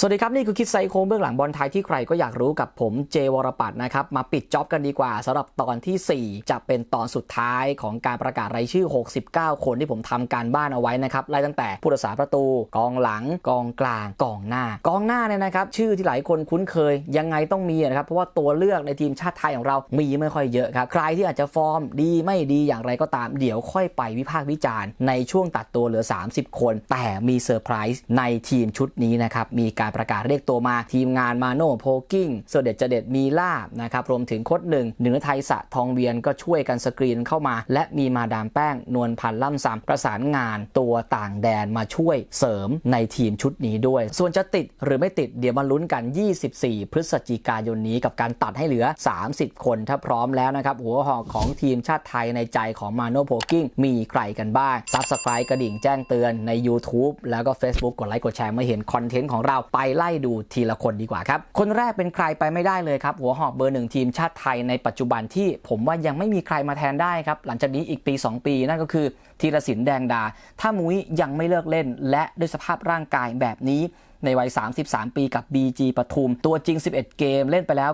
สวัสดีครับ นี่คือคิดไซโค้งเบื้องหลังบอลไทยที่ใครก็อยากรู้กับผมเจวรปัตนะครับ มาปิดจ็อบกันดีกว่าสำหรับตอนที่ 4 จะเป็นตอนสุดท้ายของการประกาศรายชื่อ 69 คนที่ผมทำการบ้านเอาไว้นะครับไล่ตั้งแต่ผู้รักษาประตู กองหลัง กองกลาง กองหน้า กองหน้าเนี่ยนะครับ ชื่อที่หลายคนคุ้นเคย ยังไงต้องมีนะครับ เพราะว่าตัวเลือกในทีมชาติไทยของเรามีไม่ค่อยเยอะครับใครที่อาจจะฟอร์มดีไม่ดีอย่างไรก็ตามเดี๋ยวค่อยไปวิพากษ์วิจารณ์ในช่วงตัดตัวเหลือ 30 คน แต่มีเซอร์ไพรส์ในทีมชุดนี้นะครับมีการประกาศเรียกตัวมาทีมงานมาโน่โพกิ้งเสด็จเจเด็ดมีลาบนะครับรวมถึงโคดหนึ่งเหนือไทยสะทองเวียนก็ช่วยกันสกรีนเข้ามา และมีมาดามแป้งนวลพันธ์ล่ำซำประสานงานตัวต่างแดนมาช่วยเสริมในทีมชุดนี้ด้วย ส่วนจะติดหรือไม่ติดเดี๋ยวมาลุ้นกัน 24 พฤศจิกายนนี้กับการตัดให้เหลือ 30 คนถ้าพร้อมแล้วนะครับ หัวหอกของทีมชาติไทยในใจของมาโนโพกิ้งมีใครกันบ้างซับสไครต์กระดิ่งแจ้งเตือนใน YouTube แล้วก็ Facebook กดไลค์กดแชร์มาเห็นคอนเทนต์ของเราไปไปไล่ดูทีละคนดีกว่าครับ คนแรกเป็นใครไปไม่ได้เลยครับ หัวหอกเบอร์หนึ่งทีมชาติไทยในปัจจุบันที่ผมว่ายังไม่มีใครมาแทนได้ครับ หลังจากนี้อีกปี 2 ปีนั่นก็คือธีรศิลป์แดงดา ถ้ามุ้ยยังไม่เลิกเล่น และด้วยสภาพร่างกายแบบนี้ในวัย 33 ปีกับ BG ปทุม ตัวจริง 11 เกม เล่นไปแล้ว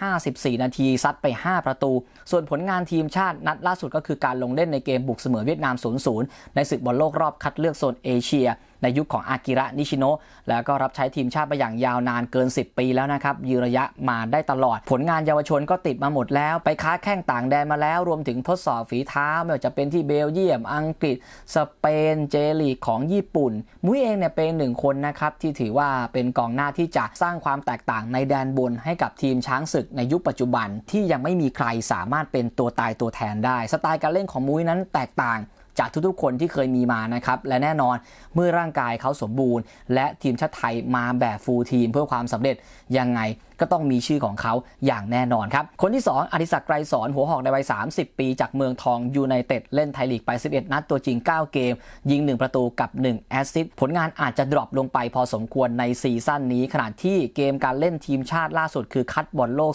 954 นาที ซัดไป 5 ประตู ส่วนผลงานทีมชาตินัดล่าสุดก็คือการลงเล่นในเกมบุกเสมอเวียดนาม 0-0 ในศึกบอลโลกรอบคัดเลือกโซนเอเชีย ในยุคของอากิระนิชิโนะแล้วก็รับใช้ทีมชาติมาอย่างยาวนานเกิน 10 ปีแล้วนะครับยืนระยะมาได้ตลอด ผลงานเยาวชนก็ติดมาหมดแล้ว ไปค้าแข้งต่างแดนมาแล้ว รวมถึงทดสอบฝีเท้าไม่ว่าจะเป็นที่เบลเยียม อังกฤษ สเปนเจลีของญี่ปุ่น มุ้ยเองเนี่ยเป็นหนึ่งคนนะครับที่ถือว่าเป็นกองหน้าที่จะสร้างความแตกต่างในแดนบนให้กับทีมช้างศึกในยุคปัจจุบันที่ยังไม่มีใครสามารถเป็นตัวตายตัวแทนได้ สไตล์การเล่นของมุ้ยนั้นแตกต่าง จากทุกๆคนที่เคยมีมานะครับและแน่นอนเมื่อร่างกายเขาสมบูรณ์ และทีมชาติไทยมาแบบฟูลทีมเพื่อความสำเร็จยังไง ก็ต้องมีชื่อของเขาอย่างแน่นอนครับ คนที่ 2อดิศักดิ์ไกรสอนหัวหอกในวัย 30 ปีจากเมืองทองยูไนเต็ดเล่นไทยลีกไป 11 นัดตัวจริง 9 เกม ยิง 1 ประตูกับ 1 แอสซิสต์ผลงานอาจจะดรอปลงไปพอสมควรในซีซั่นนี้ ขณะที่เกมการเล่นทีมชาติล่าสุดคือคัดบอลโลก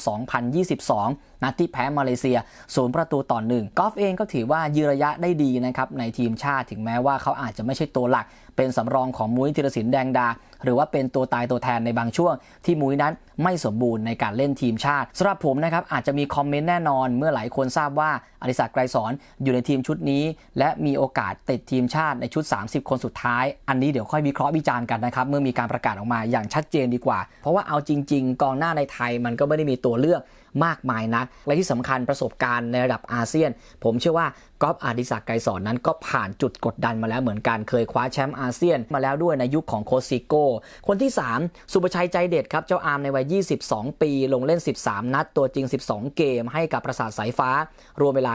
2022นัดที่แพ้มาเลเซียศูนย์ประตูต่อหนึ่งกอล์ฟเองก็ถือว่ายืนระยะได้ดีนะครับในทีมชาติถึงแม้ว่าเขาอาจจะไม่ใช่ตัวหลักเป็นสำรองของมุ้ยธีรศิลป์แดงดา หรือว่าเป็นตัวตายตัวแทนในบางช่วง ที่มุ้ยนั้นไม่สมบูรณ์ในการเล่นทีมชาติสำหรับผมนะครับอาจจะมีคอมเมนต์แน่นอน เมื่อหลายคนทราบว่าอดิศักดิ์ไกรสอนอยู่ในทีมชุดนี้ และมีโอกาสติดทีมชาติในชุด 30 คนสุดท้าย อันนี้เดี๋ยวค่อยวิเคราะห์วิจารณ์กันนะครับเมื่อมีการประกาศออกมาอย่างชัดเจนดีกว่า เพราะว่าเอาจริง ๆ กองหน้าในไทยมันก็ไม่ได้มีตัวเลือก มากมายนัก และที่สำคัญประสบการณ์ในระดับอาเซียน ผมเชื่อว่าก๊อฟอาดิศักดิ์ไกรสอนนั้นก็ผ่านจุดกดดันมาแล้วเหมือนกันเคยคว้าแชมป์อาเซียนมาแล้วด้วยในยุคของโคซิโก้ คนที่ 3 สุประชัยใจเด็ดครับ เจ้าอาร์มในวัย 22 ปี ลงเล่น 13 นัด ตัวจริง 12 เกม ให้กับประสาทสายฟ้า รวมเวลา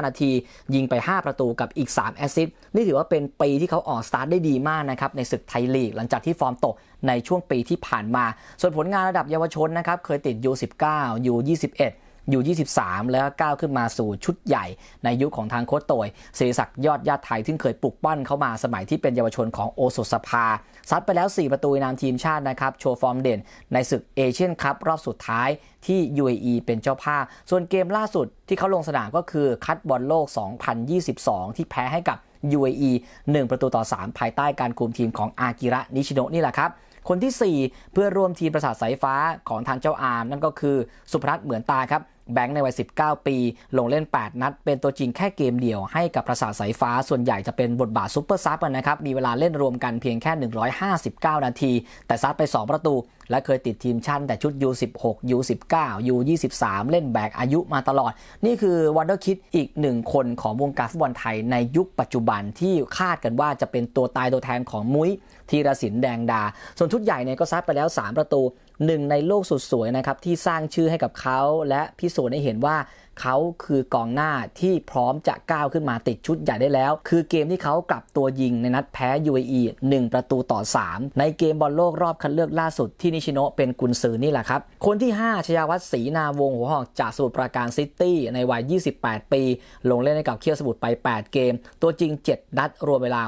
935 นาที ยิงไป 5 ประตูกับอีก 3 แอสซิสต์ นี่ถือว่าเป็นปีที่เขาออกสตาร์ทได้ดีมากนะครับ ในศึกไทยลีก หลังจากที่ฟอร์มตกในช่วงปีที่ผ่านมา ส่วนผลงานระดับเยาวชนนะครับ เคยติด U19 U21 อยู่23 แล้วก้าวขึ้นมาสู่ชุดใหญ่ในยุคของทางโค้ชโตยเสรีศักดิ์ยอดญาติไทยที่เคยปลุกปั้นเข้ามาสมัยที่เป็นเยาวชนของโอสถสภา ซัดไปแล้ว 4 ประตูนนามทีมชาตินะครับ โชว์ฟอร์มเด่นในศึกเอเชียนคัพรอบสุดท้ายที่ UAE เป็นเจ้าภาพ ส่วนเกมล่าสุดที่เขาลงสนามก็คือคัดบอลโลก 2022 ที่แพ้ให้กับ UAE 1 ประตูต่อ 3 ภายใต้การคุมทีมของอากิระนิชิโนะนี่แหละครับ คนที่ 4 เพื่อร่วมทีมประสาทสายฟ้าของทางเจ้าอามนั่นก็คือสุพรัตน์เหมือนตาครับ แบงค์ในวัย 19 ปี ลงเล่น 8 นัด เป็นตัวจริงแค่เกมเดียวให้กับประสาทสายฟ้าส่วนใหญ่จะเป็นบทบาทซุปเปอร์ซับนะครับ มีเวลาเล่นรวมกันเพียงแค่ 159 นาที แต่ซัดไป 2 ประตู และเคยติดทีมชาติแต่ชุด U16 U19 U23 เล่นแบกอายุมาตลอด นี่คือวันเดอร์คิดอีกหนึ่งคนของวงการฟุตบอลไทยในยุคปัจจุบันที่คาดกันว่าจะเป็นตัวตายตัวแทนของมุ้ยธีรศิลป์แดงดา ส่วนชุดใหญ่เนี่ยก็ซัดไปแล้ว 3 ประตู หนึ่งในโลกสุดสวยนะครับที่สร้างชื่อให้กับเขาและพิสูจน์ให้เห็นว่า เขาคือกองหน้าที่พร้อมจะก้าวขึ้นมาติดชุดใหญ่ได้แล้ว คือเกมที่เขากลับตัวยิงในนัดแพ้ UAE 1 ประตูต่อ 3 ในเกมบอลโลกรอบคัดเลือกล่าสุดที่นิชิโนเป็นกุนซือนี่แหละครับ คนที่ 5ชยาวัฒน์ศรีนาวงหัวหอกจากสมุทรปราการซิตี้ในวัย 28 ปี ลงเล่นให้กับเคียวสมุทรไป 8 เกม ตัวจริง 7 นัดรวมเวลา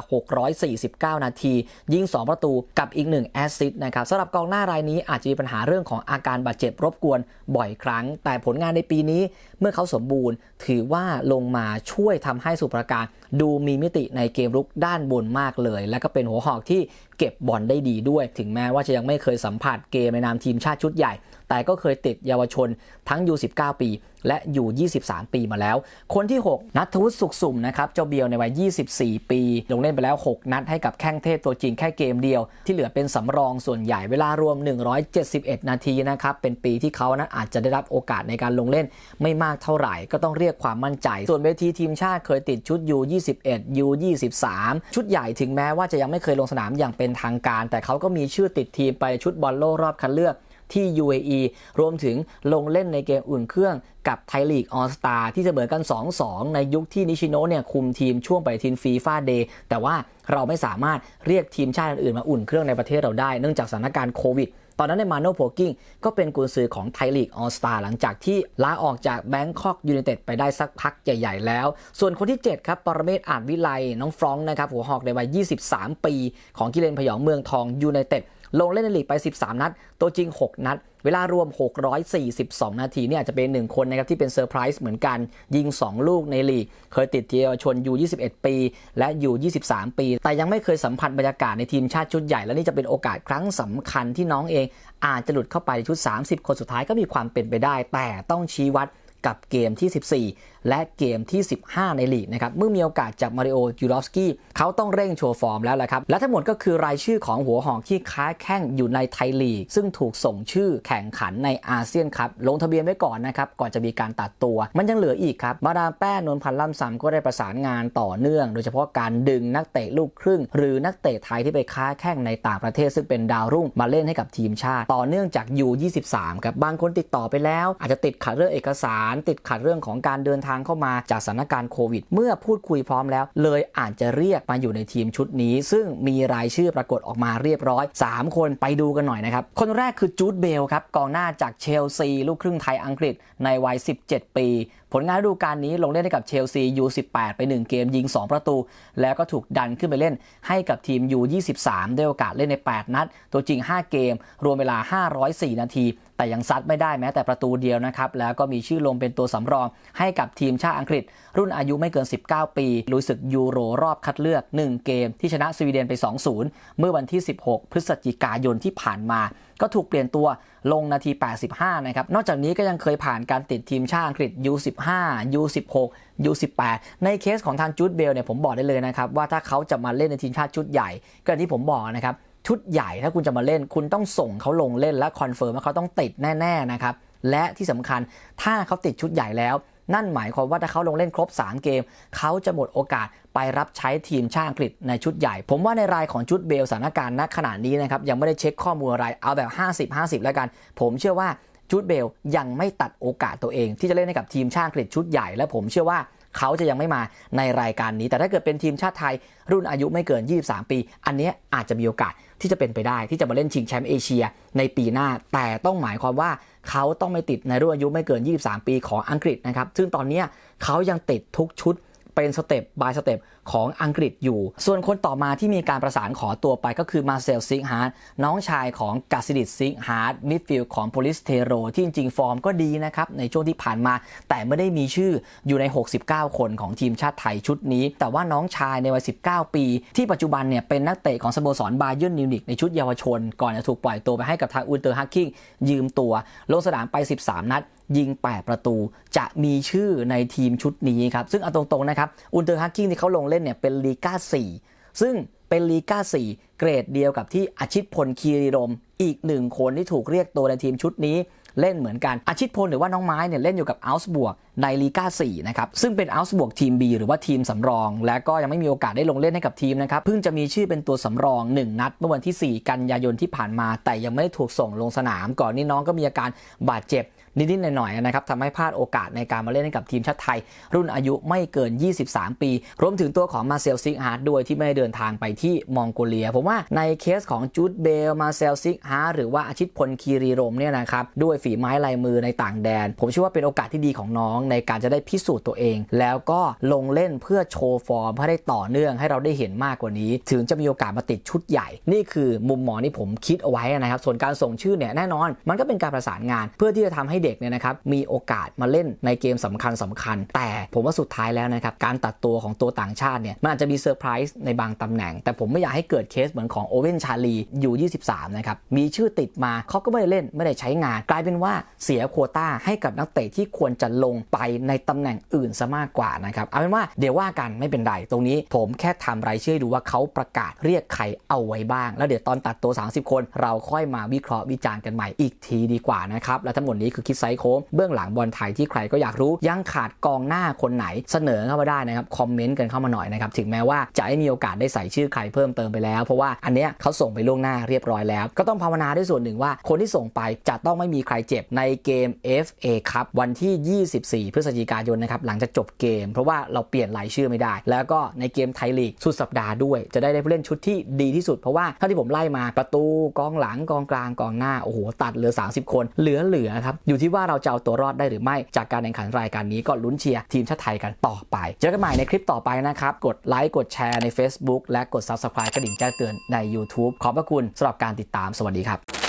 649 นาที ยิง 2 ประตูกับอีก 1 แอสซิสต์นะครับสำหรับกองหน้ารายนี้อาจจะมีปัญหาเรื่องของอาการบาดเจ็บรบกวนบ่อยครั้ง แต่ผลงานในปีนี้เมื่อเขาสมบูรณ์ ถือว่าลงมาช่วยทำให้สุปราการ ดูมีมิติในเกมรุกด้านบนมากเลย และก็เป็นหัวหอกที่เก็บบอลได้ดีด้วย ถึงแม้ว่าจะยังไม่เคยสัมผัสเกมในนามทีมชาติชุดใหญ่ แต่ก็เคยติดเยาวชนทั้ง U19 ปี และอยู่ 23 ปีมาแล้ว คนที่ 6 นัทวุฒิสุขสุ่มนะครับเจ้าเบียวในวัย 24 ปี ลงเล่นไปแล้ว 6 นัดให้กับแข้งเทพตัวจริงแค่เกมเดียว ที่เหลือเป็นสำรองส่วนใหญ่เวลารวม 171 นาทีนะครับเป็นปีที่เขานั้นอาจจะได้รับโอกาสในการลงเล่นไม่มากเท่าไหร่ก็ต้องเรียกความมั่นใจ ส่วนเวทีทีมชาติเคยติดชุด U21 U23 ชุดใหญ่ถึงแม้ว่าจะยังไม่เคยลงสนามอย่างเป็นทางการ แต่เขาก็มีชื่อติดทีมไปชุดบอลโลกรอบคัดเลือก ที่ UAE รวมถึงลงเล่นในเกมอุ่นเครื่องกับไทยลีกออสตาที่เสมอกัน 2-2 ในยุคที่นิชิโนะเนี่ยคุมทีมช่วงไปทินฟีฟ่าเดย์แต่ว่าเราไม่สามารถเรียกทีมชาติอื่นๆมาอุ่นเครื่องในประเทศเราได้เนื่องจากสถานการณ์โควิดตอนนั้นในมาโนโพกิ้งก็เป็นกุนซือของไทยลีกออสตาหลังจากที่ลาออกจากแบงคอกยูไนเต็ดไปได้สักพักใหญ่ ๆ แล้ว ส่วนคนที่ 7 ครับ ปรเมศอาจวิไลน้องฟรองก์นะครับ หัวหอกในวัย 23 ปี ของกิเลนพยองเมืองทองยูไนเต็ด ลงเล่นในลีกไป 13 นัด ตัวจริง 6 นัด เวลารวม 642 นาทีเนี่ยอาจจะเป็นหนึ่งคนนะครับที่เป็นเซอร์ไพรส์เหมือนกัน ยิง 2 ลูกในลีก เคยติดเยาวชนยู21 ปี และยู23 ปี แต่ยังไม่เคยสัมผัสบรรยากาศในทีมชาติชุดใหญ่ และนี่จะเป็นโอกาสครั้งสำคัญที่น้องเอง อาจจะหลุดเข้าไปในชุด 30 คนสุดท้ายก็มีความเป็นไปได้ แต่ต้องชี้วัดกับเกมที่ 14 และเกมที่ 15 ในลีกนะครับ เมื่อมีโอกาสจากมาริโอยูรอฟสกี้เขาต้องเร่งโชว์ฟอร์มแล้วแหละครับ และทั้งหมดก็คือรายชื่อของหัวหอกที่ค้าแข่งอยู่ในไทยลีก ซึ่งถูกส่งชื่อแข่งขันในอาเซียนครับ ลงทะเบียนไว้ก่อนนะครับ ก่อนจะมีการตัดตัว มันยังเหลืออีกครับ มาดามแป้นนพันธ์ล่ำซำก็ได้ประสานงานต่อเนื่อง โดยเฉพาะการดึงนักเตะลูกครึ่ง หรือนักเตะไทยที่ไปค้าแข่งในต่างประเทศ ซึ่งเป็นดาวรุ่งมาเล่นให้กับทีมชาติ ต่อเนื่องจาก U23 ครับ บางคนติดต่อไปแล้ว อาจจะติดขัดเรื่องเอกสาร ติดขัดเรื่องของการเดินทางเข้ามาจากสถานการณ์โควิด เมื่อพูดคุยพร้อมแล้ว เลยอาจจะเรียกมาอยู่ในทีมชุดนี้ ซึ่งมีรายชื่อปรากฏออกมาเรียบร้อย 3 คนไปดูกันหน่อยนะครับ คนแรกคือจูดเบลครับกองหน้าจากเชลซีลูกครึ่งไทยอังกฤษในวัย 17 ปีผลงานฤดูกาลนี้ลงเล่นให้กับเชลซี U18 ไป 1 เกมยิง 2 ประตู แล้วก็ถูกดันขึ้นไปเล่นให้กับทีม U23 ได้โอกาสเล่นใน 8 นัด ตัวจริง 5 เกม รวมเวลา 504 นาที แต่ยังซัดไม่ได้แม้แต่ประตูเดียวนะครับ แล้วก็มีชื่อลงเป็นตัวสำรองให้กับทีมชาติอังกฤษ รุ่นอายุไม่เกิน 19 ปีลุยศึกยูโรรอบคัดเลือก 1 เกมที่ชนะสวีเดนไป 2-0 เมื่อวันที่ 16 พฤศจิกายนที่ผ่านมาก็ถูกเปลี่ยนตัวลงนาที 85 นะครับ นอกจากนี้ก็ยังเคยผ่านการติดทีมชาติอังกฤษ U15 U16 U18 ในเคสของทางจูดเบลเนี่ยผมบอกได้เลยนะครับ ว่าถ้าเขาจะมาเล่นในทีมชาติชุดใหญ่ ก็ที่ผมบอกนะครับ ชุดใหญ่ถ้าคุณจะมาเล่น คุณต้องส่งเขาลงเล่นและคอนเฟิร์มว่าเขาต้องติดแน่ ๆนะครับและที่สำคัญถ้าเขาติดชุดใหญ่แล้ว นั่นหมายความว่าถ้าเขาลงเล่นครบ 3 เกม เขาจะหมดโอกาสไปรับใช้ทีมชาติอังกฤษในชุดใหญ่ ผมว่าในรายของชุดเบลสถานการณ์ณขณะนี้นะครับยังไม่ได้เช็คข้อมูลอะไรเอาแบบ 50-50 แล้วกัน ผมเชื่อว่าชุดเบลยังไม่ตัดโอกาสตัวเอง ที่จะเล่นให้กับทีมชาติอังกฤษชุดใหญ่และผมเชื่อว่า เขาจะยังไม่มาในรายการนี้ แต่ถ้าเกิดเป็นทีมชาติไทย รุ่นอายุไม่เกิน 23 ปี อันนี้อาจจะมีโอกาสที่จะเป็นไปได้ที่จะมาเล่นชิงแชมป์เอเชียในปีหน้า แต่ต้องหมายความว่าเขาต้องไม่ติดในรุ่นอายุไม่เกิน 23 ปีของอังกฤษนะครับซึ่งตอนนี้เขายังติดทุกชุด เป็นสเต็ปบายสเต็ปของอังกฤษอยู่ ส่วนคนต่อมาที่มีการประสานขอตัวไปก็คือมาเซลซิงฮาร์ดน้องชายของกาซิดิตซิงฮาร์ดมิดฟิลด์ของโพลิสเทโรที่จริงๆ ฟอร์มก็ดีนะครับ ในช่วงที่ผ่านมา แต่ไม่ได้มีชื่ออยู่ใน 69 คนของทีมชาติไทยชุดนี้ แต่ว่าน้องชายในวัย 19 ปี ที่ปัจจุบันเนี่ยเป็นนักเตะของสโมสรบาเยิร์นมิวนิกในชุดเยาวชน ก่อนจะถูกปล่อยตัวไปให้กับทางอุลเตอร์ฮักกิ้งยืมตัว ลงสนามไป 13 นัดยิง 8 ประตู จะมีชื่อในทีมชุดนี้ครับ ซึ่งเอาตรงๆนะครับ อุนเตอร์ฮักกิ้งที่เขาลงเล่นเนี่ยเป็นลีกา4 ซึ่งเป็นลีกา4 เกรดเดียวกับที่อาชิตพลคีรีรม อีกหนึ่งคนที่ถูกเรียกตัวในทีมชุดนี้เล่นเหมือนกันอาชิตพลหรือว่าน้องไม้เนี่ยเล่นอยู่กับอัลส์บวก ในลีกา4นะครับ ซึ่งเป็นอัลส์บวกทีม B หรือว่าทีมสำรอง และก็ยังไม่มีโอกาสได้ลงเล่นให้กับทีมนะครับ เพิ่งจะมีชื่อเป็นตัวสำรอง 1 นัด เมื่อวันที่ 4 กันยายนที่ผ่านมา แต่ยังไม่ได้ถูกส่งลงสนาม ก่อนนี้น้องก็มีอาการบาดเจ็บนิดๆหน่อยๆนะครับทำให้พลาดโอกาสในการมาเล่นให้กับทีมชาติไทย รุ่นอายุไม่เกิน 23 ปี รวมถึงตัวของมาเซลซิกฮาร์ดด้วยที่ไม่ได้เดินทางไปที่มองโกเลีย ผมว่าในเคสของจูดเบลมาเซลซิกฮาร์หรือว่าอาชิตพลคีรีรมเนี่ยนะครับด้วยฝีไม้ลายมือในต่างแดน ผมเชื่อว่าเป็นโอกาสที่ดีของน้องในการจะได้พิสูจน์ตัวเอง แล้วก็ลงเล่นเพื่อโชว์ฟอร์มให้ได้ต่อเนื่องให้เราได้เห็นมากกว่านี้ ถึงจะมีโอกาสมาติดชุดใหญ่ นี่คือมุมมองที่ผมคิดเอาไว้นะครับ ส่วนการส่งชื่อเนี่ยแน่นอน มันก็เป็นการประสานงาน เพื่อที่จะทำให้เด็กเนี่ยนะครับมีโอกาสมาเล่นในเกมสำคัญสำคัญ แต่ผมว่าสุดท้ายแล้วนะครับการตัดตัวของตัวต่างชาติเนี่ยมันอาจจะมีเซอร์ไพรส์ในบางตำแหน่ง แต่ผมไม่อยากให้เกิดเคสเหมือนของโอเว่นชาลีอยู่ 23 นะครับมีชื่อติดมาเขาก็ไม่ได้เล่นไม่ได้ใช้งาน กลายเป็นว่าเสียโควต้าให้กับนักเตะที่ควรจะลงไปในตำแหน่งอื่นซะมากกว่านะครับเอาเป็นว่าเดี๋ยวว่ากันไม่เป็นไรตรงนี้ผมแค่ทำรายชื่อดูว่าเขาประกาศเรียกใครเอาไว้บ้าง แล้วเดี๋ยวตอนตัดตัว 30 คน เราค่อยมาวิเคราะห์วิจารณ์กันใหม่อีกทีดีกว่านะครับและทั้งหมดนี้คือคิดไซโค้งเบื้องหลังบอลไทยที่ใครก็อยากรู้ยังขาดกองหน้าคนไหนเสนอเข้ามาได้นะครับคอมเมนต์กันเข้ามาหน่อยนะครับถึงแม้ว่าจะไม่มีโอกาสได้ใส่ชื่อใครเพิ่มเติมไปแล้ว เพราะว่าอันเนี้ยเขาส่งไปล่วงหน้าเรียบร้อยแล้ว ก็ต้องภาวนาด้วยส่วนหนึ่งว่าคนที่ส่งไปจะต้องไม่มีใครเจ็บในเกม FA ครับวันที่ 24พฤศจิกายนนะครับหลังจากจบเกม เพราะว่าเราเปลี่ยนรายชื่อไม่ได้ แล้วก็ในเกมไทยลีกสุดสัปดาห์ด้วย จะได้ได้ผู้เล่นชุดที่ดีที่สุด เพราะว่าเท่าที่ผมไล่มาประตูกองหลังกองกลางกองหน้าโอ้โหตัดเหลือ 30 คน เหลือเหลือครับอยู่ที่ว่าเราจะเอาตัวรอดได้หรือไม่จากการแข่งขันรายการนี้ก็ลุ้นเชียร์ทีมชาติไทยกันต่อไปเจอกันใหม่ในคลิปต่อไปนะครับกดไลค์กดแชร์ใน Facebook และกด Subscribe กระดิ่งแจ้งเตือนใน YouTube ขอบพระคุณสำหรับการติดตามสวัสดีครับ